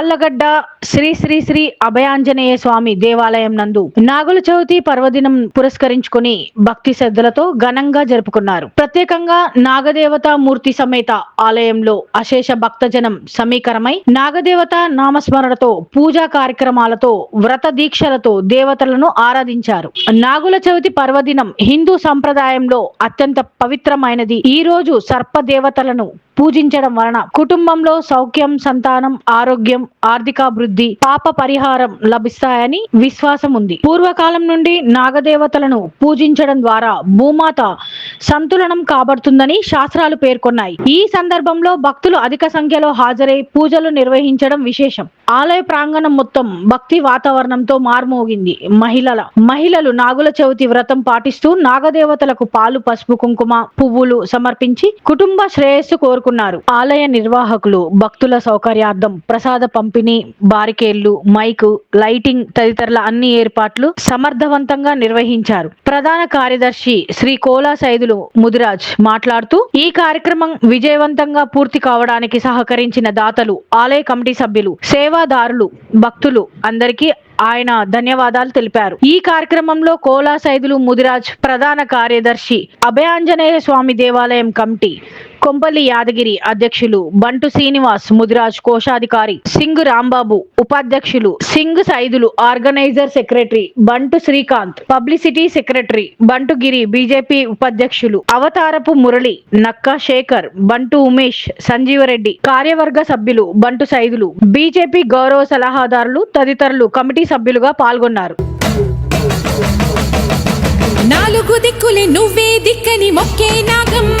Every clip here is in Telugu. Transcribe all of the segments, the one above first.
రాళ్ళగడ్డ శ్రీ శ్రీ శ్రీ అభయాంజనేయ స్వామి దేవాలయం నందు నాగుల చవితి పర్వదినం పురస్కరించుకుని భక్తి శ్రద్ధలతో ఘనంగా జరుపుకున్నారు. ప్రత్యేకంగా నాగదేవత మూర్తి సమేత ఆలయంలో అశేష భక్తజనం సమీకరమై నాగదేవత నామస్మరణతో పూజా కార్యక్రమాలతో వ్రత దీక్షలతో దేవతలను ఆరాధించారు. నాగుల చవితి పర్వదినం హిందూ సంప్రదాయంలో అత్యంత పవిత్రమైనది. ఈ రోజు సర్ప దేవతలను పూజించడం వలన కుటుంబంలో సౌఖ్యం సంతానం ఆరోగ్యం ఆర్థికాభివృద్ధి పాప పరిహారం లభిస్తాయని విశ్వాసం ఉంది. పూర్వకాలం నుండి నాగదేవతలను పూజించడం ద్వారా భూమాత సంతులనం కాబడుతుందని శాస్త్రాలు పేర్కొన్నాయి. ఈ సందర్భంలో భక్తులు అధిక సంఖ్యలో హాజరై పూజలు నిర్వహించడం విశేషం. ఆలయ ప్రాంగణం మొత్తం భక్తి వాతావరణంతో మార్మోగింది. మహిళల మహిళలు నాగుల చవితి వ్రతం పాటిస్తూ నాగదేవతలకు పాలు పసుపు కుంకుమ పువ్వులు సమర్పించి కుటుంబ శ్రేయస్సు కోరుకున్నారు. ఆలయ నిర్వాహకులు భక్తుల సౌకర్యార్థం ప్రసాద పంపిణీ బారికేళ్ళు మైకు లైటింగ్ తదితరుల అన్ని ఏర్పాట్లు సమర్థవంతంగా నిర్వహించారు. ప్రధాన కార్యదర్శి శ్రీ కోలా సైదులు ముదిరాజ్ మాట్లాడుతూ ఈ కార్యక్రమం విజయవంతంగా పూర్తి కావడానికి సహకరించిన దాతలు ఆలయ కమిటీ సభ్యులు సేవాదారులు భక్తులు అందరికీ ఆయన ధన్యవాదాలు తెలిపారు. ఈ కార్యక్రమంలో కోలా సైదులు ముదిరాజ్ ప్రధాన కార్యదర్శి అభయాంజనేయ స్వామి దేవాలయం కమిటీ కొంపల్లి యాదగిరి అధ్యక్షులు బంటు శ్రీనివాస్ ముదిరాజ్ కోశాధికారి సింగ్ రాంబాబు ఉపాధ్యక్షులు సింగ్ సైదులు ఆర్గనైజర్ సెక్రటరీ బంటు శ్రీకాంత్ పబ్లిసిటీ సెక్రటరీ బంటు గిరి బీజేపీ ఉపాధ్యక్షులు అవతారపు మురళి నక్కా శేఖర్ బంటు ఉమేష్ సంజీవరెడ్డి కార్యవర్గ సభ్యులు బంటు సైదులు బీజేపీ గౌరవ సలహాదారులు తదితరులు కమిటీ సభ్యులుగా పాల్గొన్నారు. నాలుగు దిక్కులే నువ్వే దిక్కని మొక్కే నాగమ్మ.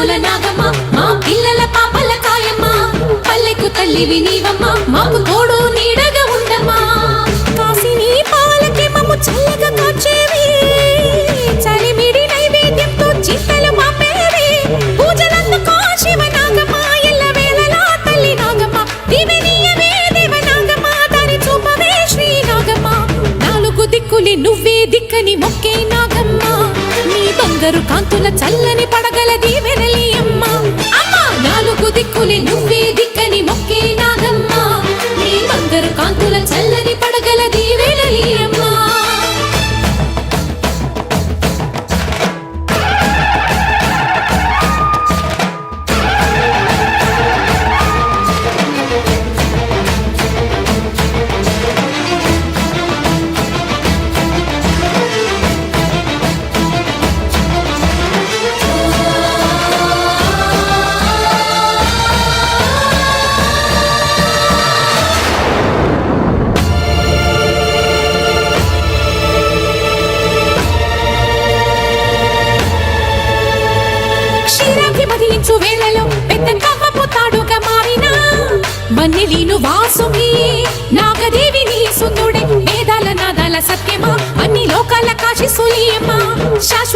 చల్లని నాగమ్మ మా పిల్లల పాపల కాయమ్మ. పల్లెకు తల్లివి నీవమ్మ మాకు తోడు నీడగా ఉండమ్మా. కాసిని పాలకి మమ్ము చల్లగా కాచేవి. చలిమిడి నైవేద్యంతో చింతలు మాపేవి. పూజలందుకో శివ నాగమ్మ ఎల్ల వేళలా తల్లి నాగమ్మ. దివెనీయవే దేవ నాగమ్మ దారి చూపవే శ్రీ నాగమ్మ. నాలుగు దిక్కులి నువ్వే దిక్కని మొక్కే నాగమ్మ. నీ బంగారు కాంతుల చల్లని పడగ పులి దిక్కులి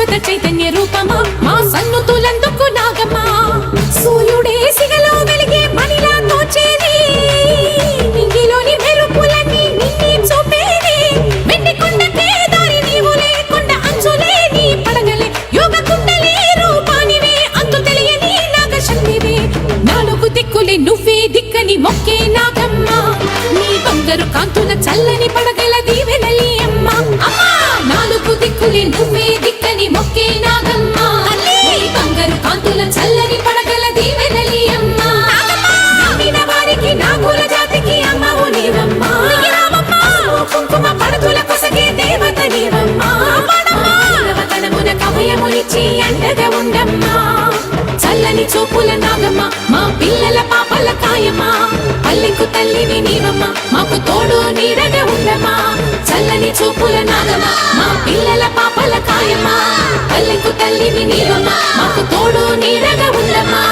శాశ్వత చైతన్య రూపమా? మా సన్నుతులందు చూపుల నాగమ్మ మా పిల్లల పాపల కాయమ్మ పల్లెకు తల్లిని నీవమ్మ మాకు తోడు నీడగా ఉండమ్మా. చల్లని చూపుల నాగమ్మ మా పిల్లల పాపల కాయమ్మ పల్లెకు తల్లిని నీవమ్మ మాకు తోడు నీడగా ఉండమ్మా.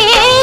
கண்டே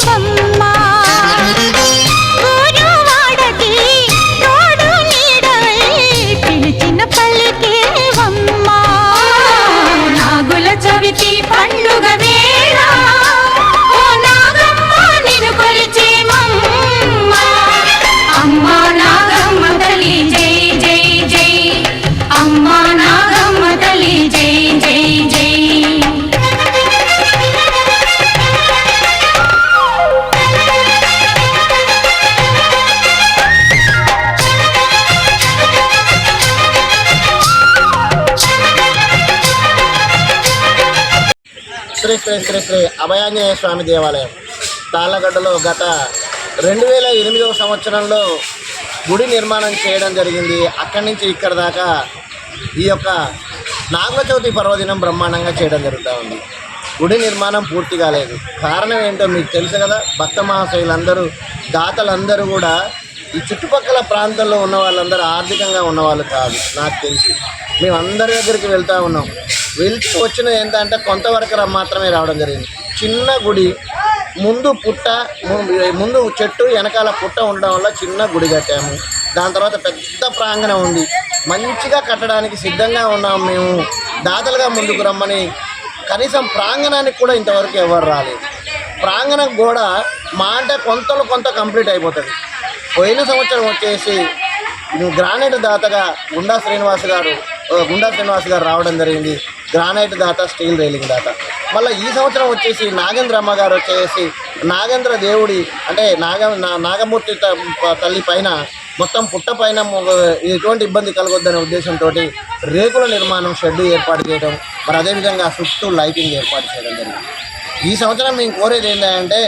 శ్రీ శ్రీ శ్రీ శ్రీ అభయాంజనేయ స్వామి దేవాలయం. తాళ్ళగడ్డలో గత రెండు వేల ఎనిమిదవ సంవత్సరంలో గుడి నిర్మాణం చేయడం జరిగింది. అక్కడి నుంచి ఇక్కడ దాకా ఈ యొక్క నాగుల చవితి పర్వదినం బ్రహ్మాండంగా చేయడం జరుగుతూ ఉంది. గుడి నిర్మాణం పూర్తి కాలేదు. కారణం ఏంటో మీకు తెలుసు కదా భక్త మహాశయులందరూ దాతలందరూ కూడా ఈ చుట్టుపక్కల ప్రాంతంలో ఉన్న వాళ్ళందరూ ఆర్థికంగా ఉన్నవాళ్ళు కాదు నాకు తెలిసి. మేము అందరి దగ్గరికి వెళ్తూ ఉన్నాం. వెళ్తూ వచ్చిన ఏంటంటే కొంతవరకు మాత్రమే రావడం జరిగింది. చిన్న గుడి ముందు పుట్ట ముందు చెట్టు వెనకాల పుట్ట ఉండడం వల్ల చిన్న గుడి కట్టాము. దాని తర్వాత పెద్ద ప్రాంగణం ఉంది. మంచిగా కట్టడానికి సిద్ధంగా ఉన్నాం మేము. దాతలుగా ముందుకు రమ్మని కనీసం ప్రాంగణానికి కూడా ఇంతవరకు ఎవరు రాలేదు. ప్రాంగణం కూడా మా అంటే కొంతలో కొంత కంప్లీట్ అయిపోతుంది. పోయిన సంవత్సరం వచ్చేసి గ్రానైట్ దాతగా గుండా శ్రీనివాస్ గారు గుండా శ్రీనివాస్ గారు రావడం జరిగింది. గ్రానైట్ దాత స్టీల్ రైలింగ్ దాత. మళ్ళీ ఈ సంవత్సరం వచ్చేసి నాగేంద్రమ్మ గారు వచ్చేసి నాగేంద్ర దేవుడి అంటే నాగ నాగమూర్తి త- తల్లి పైన మొత్తం పుట్ట పైన ఎటువంటి ఇబ్బంది కలగొద్దనే ఉద్దేశంతో రేకుల నిర్మాణం షెడ్ ఏర్పాటు చేయడం మరి అదేవిధంగా చుట్టూ లైటింగ్ ఏర్పాటు చేయడం జరిగింది. ఈ సంవత్సరం మేము కోరేది ఏంటంటే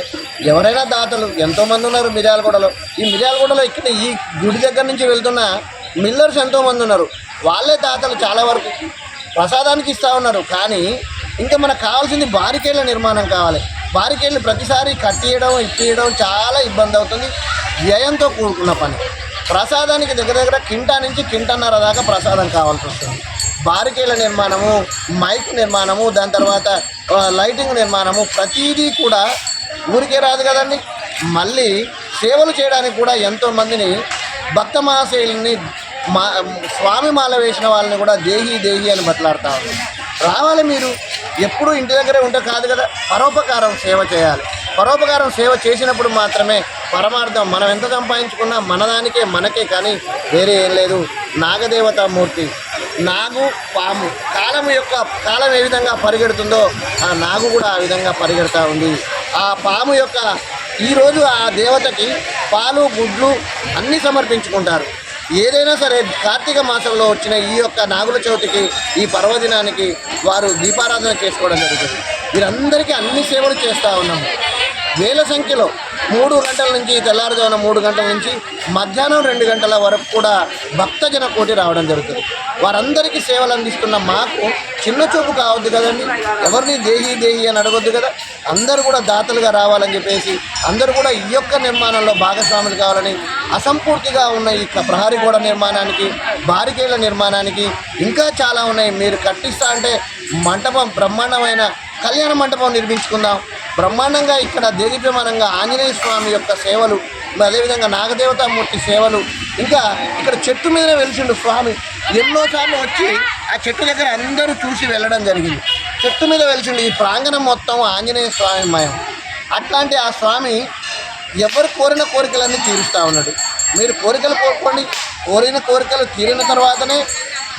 ఎవరైనా దాతలు ఎంతోమంది ఉన్నారు మిర్యాలగూడలో ఈ మిర్యాలగూడలో ఇక్కడ ఈ గుడి దగ్గర నుంచి వెళ్తున్న మిల్లర్స్ ఎంతోమంది ఉన్నారు. వాళ్ళే దాతలు చాలా వరకు. ప్రసాదానికి ఇస్తూ ఉన్నారు. కానీ ఇంకా మనకు కావాల్సింది బారికేళ్ళ నిర్మాణం కావాలి. బారికేళ్ళు ప్రతిసారి కట్టియడం ఇప్పియడం చాలా ఇబ్బంది అవుతుంది. వ్యయంతో కూడుకున్న పని. ప్రసాదానికి దగ్గర దగ్గర కింటా నుంచి కింటన్నర దాకా ప్రసాదం కావాల్సి వస్తుంది. బారికేల నిర్మాణము మైక్ నిర్మాణము దాని తర్వాత లైటింగ్ నిర్మాణము ప్రతీదీ కూడా ఊరికే రాదు కదండి. మళ్ళీ సేవలు చేయడానికి కూడా ఎంతో మందిని భక్త మహాశైలిని మా స్వామి మాల వేసిన వాళ్ళని కూడా దేహి దేహి అని మాట్లాడుతూ ఉంది. రావాలి మీరు. ఎప్పుడూ ఇంటి దగ్గరే ఉంటే కాదు కదా. పరోపకారం సేవ చేయాలి. పరోపకారం సేవ చేసినప్పుడు మాత్రమే పరమార్థం మనం ఎంత సంపాదించుకున్నా మనదానికే మనకే కానీ వేరే ఏం లేదు. నాగదేవత మూర్తి నాగు పాము. కాలం యొక్క కాలం ఏ విధంగా పరిగెడుతుందో ఆ నాగు కూడా ఆ విధంగా పరిగెడతా ఉంది. ఆ పాము యొక్క ఈరోజు ఆ దేవతకి పాలు గుడ్లు అన్నీ సమర్పించుకుంటారు. ఏదైనా సరే కార్తీక మాసంలో వచ్చిన ఈ యొక్క నాగుల చవితికి ఈ పర్వదినానికి వారు దీపారాధన చేసుకోవడం జరుగుతుంది. వీరందరికీ అన్ని సేవలు చేస్తూ ఉన్నాము. వేల సంఖ్యలో మూడు గంటల నుంచి తెల్లారుజామున మూడు గంటల నుంచి మధ్యాహ్నం రెండు గంటల వరకు కూడా భక్తజన కోటి రావడం జరుగుతుంది. వారందరికీ సేవలు అందిస్తున్న మాకు చిన్న చూపు కావద్దు కదండి. ఎవరిని దేహి దేహి అని అడగొద్దు కదా. అందరూ కూడా దాతలుగా రావాలని చెప్పేసి అందరూ కూడా ఈ యొక్క నిర్మాణంలో భాగస్వాములు కావాలని అసంపూర్తిగా ఉన్న ఈ ప్రహరీ గోడ నిర్మాణానికి బారికేళ్ళ నిర్మాణానికి ఇంకా చాలా ఉన్నాయి. మీరు కట్టిస్తా అంటే మంటపం బ్రహ్మాండమైన కళ్యాణ మంటపం నిర్మించుకుందాం. బ్రహ్మాండంగా ఇక్కడ దేదీప్యమానంగా ఆంజనేయ స్వామి యొక్క సేవలు అదేవిధంగా నాగదేవతామూర్తి సేవలు ఇంకా ఇక్కడ చెట్టు మీద వెలిసిండు స్వామి. ఎన్నోసార్లు వచ్చి ఆ చెట్టు దగ్గర అందరూ చూసి వెళ్ళడం జరిగింది. చెట్టు మీద వెలిసిండు ఈ ప్రాంగణం మొత్తం ఆంజనేయ స్వామి మయం. అట్లాంటి ఆ స్వామి ఎవరు కోరిన కోరికలన్నీ తీరుస్తూ ఉన్నాడు. మీరు కోరికలు కోరుకోండి. కోరిన కోరికలు తీరిన తర్వాతనే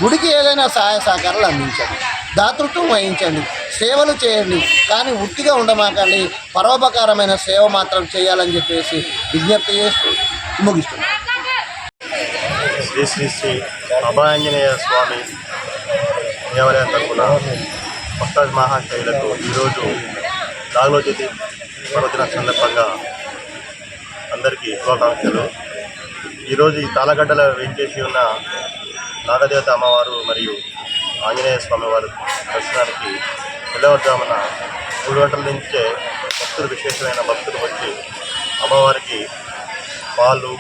గుడికి ఏదైనా సహాయ సహకారాలు అందించండి. దాతృత్వం వహించండి. సేవలు చేయండి. కానీ ఉట్టిగా ఉండమాకండి. పరోపకారమైన సేవ మాత్రం చేయాలని చెప్పేసి విజ్ఞప్తి చేస్తూ ముగిస్తున్నాను. శ్రీ శ్రీ శ్రీ అభయాంజనేయ స్వామి దేవాలయం తరఫున భక్తాజ్ మహాశైలకు ఈరోజు నాగలోజ్యోతి పర్వదిన సందర్భంగా అందరికీ శుభాకాంక్షలు. ఈరోజు ఈ తాళగడ్డల వేంచేసి ఉన్న నాగదేవత అమ్మవారు మరియు ఆంజనేయ స్వామి వారి దర్శనానికి తెల్లవారుజామున మూడు గంటల నుంచే భక్తులు విశేషమైన భక్తులు వచ్చి అమ్మవారికి పాలు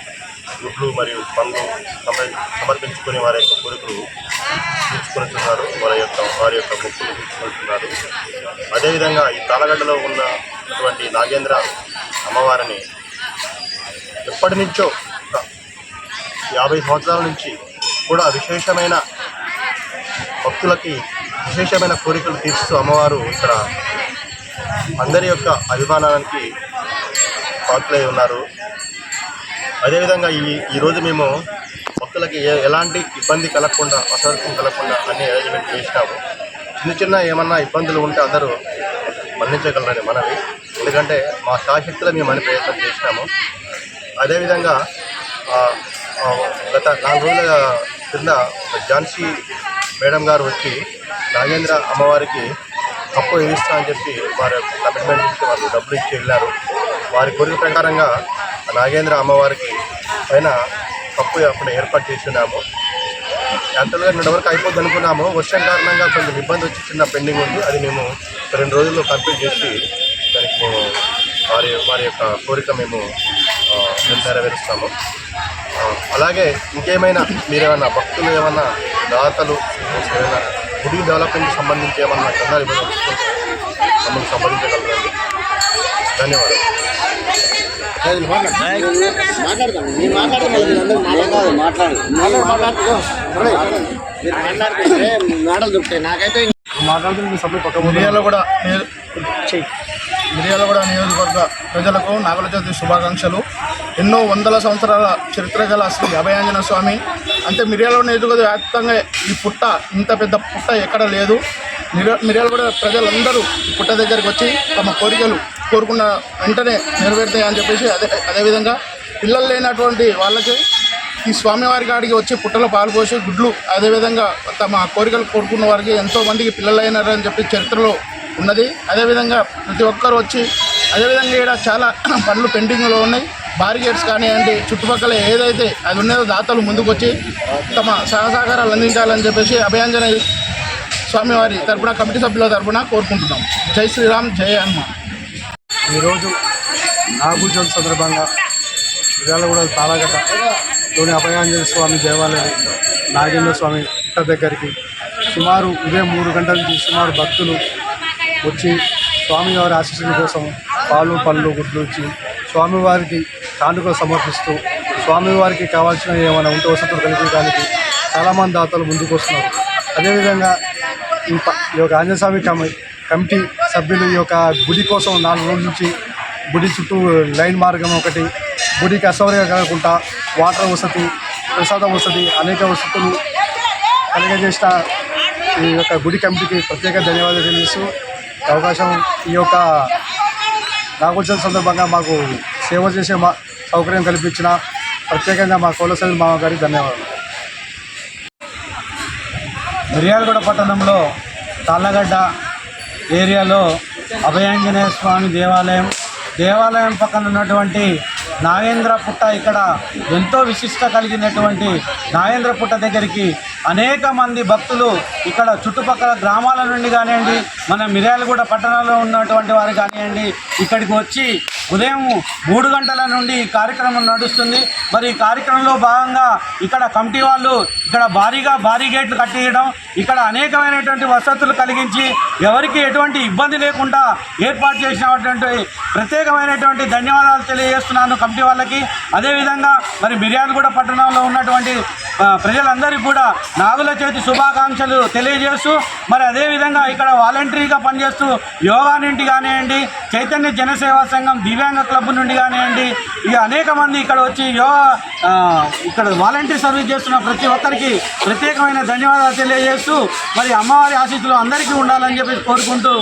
గుడ్లు మరియు పండ్లు సమర్- వారి యొక్క కోరికలు తీర్చుకుంటున్నారు వారి యొక్క వారి యొక్క మొక్కులు తీర్చుకుంటున్నారు అదేవిధంగా ఈ తాళగడ్డలో ఉన్నటువంటి నాగేంద్ర అమ్మవారిని ఎప్పటి నుంచో ఒక యాభై సంవత్సరాల నుంచి కూడా విశేషమైన భక్తులకి విశేషమైన కోరికలు తీర్చుతూ అమ్మవారు ఇక్కడ అందరి యొక్క అభిమానానికి పాత్రలై ఉన్నారు. అదేవిధంగా ఈ ఈరోజు మేము భక్తులకి ఏ- ఎలాంటి ఇబ్బంది కలగకుండా అసౌకర్యం కలగకుండా అన్ని అరేంజ్మెంట్ చేసినాము. చిన్న చిన్న ఏమన్నా ఇబ్బందులు ఉంటే అందరూ మన్నించగలరని మనవి. ఎందుకంటే మా శాశక్తిలో మేము అని ప్రయత్నం చేసినాము. అదేవిధంగా గత నాలుగు రోజుల కింద ఝాన్సీ మేడం గారు వచ్చి నాగేంద్ర అమ్మవారికి కప్పు ఇస్తా అని చెప్పి వారి కమిట్మెంట్ ఇచ్చి వాళ్ళు డబ్బులు ఇచ్చి వెళ్ళారు. వారి కోరిక ప్రకారంగా నాగేంద్ర అమ్మవారికి పైన కప్పు అప్పుడు ఏర్పాటు చేస్తున్నాము యాక్చువల్గా నిన్న వరకు అయిపోద్ది అనుకున్నాము వర్షం కారణంగా కొంచెం ఇబ్బంది వచ్చి చిన్న పెండింగ్ ఉంది. అది మేము రెండు రోజుల్లో కంప్లీట్ చేసి దానికి మేము వారి వారి యొక్క కోరిక మేము మేము నెరవేరుస్తాము. అలాగే ఇంకేమైనా మీరేమైనా భక్తులు ఏమైనా దాతలు ఏమైనా గుడి డెవలప్మెంట్కి సంబంధించి ఏమన్నా కన్నా ఇవ్వడం మమ్మల్ని సంప్రదించగలరండి. ధన్యవాదాలు. నాకైతే మిర్యాల కూడా మిర్యాల కూడా నియోజకవర్గ ప్రజలకు నాగుల చవితి శుభాకాంక్షలు. ఎన్నో వందల సంవత్సరాల చరిత్ర గల శ్రీ అభయాంజన స్వామి. అంటే మిర్యాల నియోజకవర్గ వ్యాప్తంగా ఈ పుట్ట ఇంత పెద్ద పుట్ట ఎక్కడ లేదు. మిర్యాల కూడా ప్రజలందరూ ఈ పుట్ట దగ్గరికి వచ్చి తమ కోరికలు కోరుకున్న వెంటనే నెరవేరుతాయి అని చెప్పేసి అదే అదేవిధంగా పిల్లలు లేనటువంటి వాళ్ళకి ఈ స్వామివారి కాడికి వచ్చి పుట్టలో పాలు పోసి గుడ్లు అదేవిధంగా తమ కోరికలు కోరుకున్న వారికి ఎంతోమందికి పిల్లలు అయినారని చెప్పి చరిత్రలో ఉన్నది. అదేవిధంగా ప్రతి ఒక్కరు వచ్చి అదేవిధంగా ఇక్కడ చాలా పనులు పెండింగ్లో ఉన్నాయి. బారిగేట్స్ కానివ్వండి చుట్టుపక్కల ఏదైతే అది ఉన్నదో దాతలు ముందుకొచ్చి తమ సహసహకారాలు అందించాలని చెప్పేసి అభయాంజన స్వామివారి తరపున కమిటీ సభ్యుల తరపున కోరుకుంటున్నాం. జై శ్రీరామ్ జై హనుమాన్. ఈరోజు నాగుల సందర్భంగా మిర్యాలగూడ తాళగట్టలోని అభయాంజనేయ స్వామి దేవాలయం నాగేంద్ర స్వామి పుట్ట దగ్గరికి సుమారు ఉదయం మూడు గంటల నుంచి సుమారు భక్తులు వచ్చి స్వామివారి ఆశీస్సుల కోసం పాలు పళ్ళు గుడ్లు ఇచ్చి స్వామివారికి కానుకలు సమర్పిస్తూ స్వామివారికి కావాల్సిన ఏమైనా ఉంటే వసతులు కల్పించడానికి చాలామంది దాతలు ముందుకు వస్తున్నారు. అదేవిధంగా ఈ ఈ యొక్క ఆంజనేయస్వామి కమి కమిటీ సభ్యులు ఈ యొక్క గుడి కోసం నాలుగు రోజుల నుంచి గుడి చుట్టూ లైన్ మార్గం ఒకటి గుడికి అసౌకర్యం కలగకుండా వాటర్ వసతి ప్రసాదం వసతి అనేక వసతులు కలిగజేసిన ఈ యొక్క గుడి కమిటీకి ప్రత్యేక ధన్యవాదాలు తెలుస్తూ అవకాశం ఈ యొక్క నాగోత్సవ సందర్భంగా మాకు సేవ చేసే మా సౌకర్యం కల్పించిన ప్రత్యేకంగా మా కోలసరి మామ గారికి ధన్యవాదాలు. మిర్యాలగూడ పట్టణంలో తాళ్ళగడ్డ ఏరియాలో అభయాంజనేయ స్వామి దేవాలయం దేవాలయం పక్కన ఉన్నటువంటి నాగేంద్ర పుట్ట ఇక్కడ ఎంతో విశిష్ట కలిగినటువంటి నాగేంద్ర పుట్ట దగ్గరికి అనేక మంది భక్తులు ఇక్కడ చుట్టుపక్కల గ్రామాల నుండి కానివ్వండి మన మిర్యాలగూడ పట్టణంలో ఉన్నటువంటి వారు కానివ్వండి ఇక్కడికి వచ్చి ఉదయం మూడు గంటల నుండి ఈ కార్యక్రమం నడుస్తుంది. మరి ఈ కార్యక్రమంలో భాగంగా ఇక్కడ కమిటీ వాళ్ళు ఇక్కడ భారీగా భారీ గేట్లు కట్టేయడం ఇక్కడ అనేకమైనటువంటి వసతులు కలిగించి ఎవరికి ఎటువంటి ఇబ్బంది లేకుండా ఏర్పాటు చేసినటువంటి ప్రత్యేకమైనటువంటి ధన్యవాదాలు తెలియజేస్తున్నాను కమిటీ వాళ్ళకి. అదేవిధంగా మరి మిర్యాలగూడ పట్టణంలో ఉన్నటువంటి ప్రజలందరికీ కూడా నాగుల చేతి శుభాకాంక్షలు తెలియజేస్తూ మరి అదేవిధంగా ఇక్కడ వాలంటరీగా పనిచేస్తూ యోగా నుండి కానివ్వండి చైతన్య జనసేవా సంఘం దివ్యాంగ క్లబ్ నుండి కానివ్వండి ఇక అనేక మంది ఇక్కడ వచ్చి యోగా ఆ, ఇక్కడ వాలంటీర్ సర్వీస్ చేస్తున్న ప్రతి ఒక్కరికి ప్రత్యేకమైన ధన్యవాదాలు తెలియజేస్తూ మరి అమ్మవారి ఆశీస్సులు అందరికీ ఉండాలని చెప్పి కోరుకుంటూ.